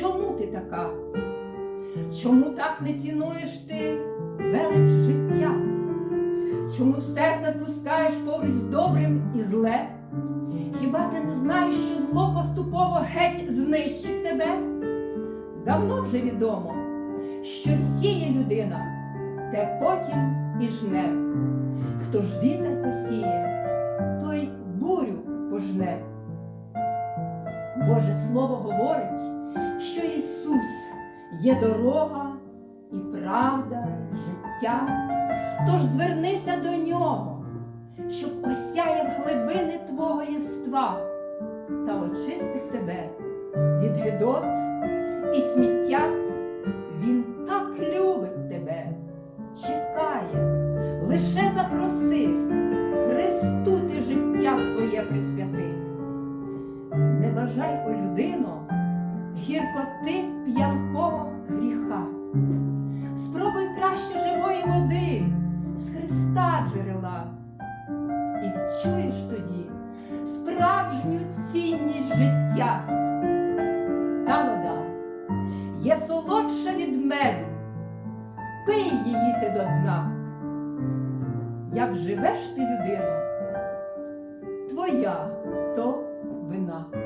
чому ти така? Чому так не цінуєш ти велич життя? Чому серце впускаєш поруч з добрим і зле? Хіба ти не знаєш, що зло поступово геть знищить тебе? Давно вже відомо, що сіє людина, те потім і жне. Хто ж вітер посіє, той бурю пожне. Боже Слово говорить, що Ісус є дорога і правда, життя. Тож звернися до нього, щоб осяяв глибини твого єства та очистив тебе від гидот і сміття. Він так любить тебе, чекає, лише запроси, Христу ти життя своє присвяти. Не бажай о людино гіркоти п'янкого гріха. Спробуй краще живої води з Христа джерела. І відчуєш тоді справжню цінність життя. Та вода є солодша від меду, пий її ти до дна. Як живеш ти, людино, твоя то вина.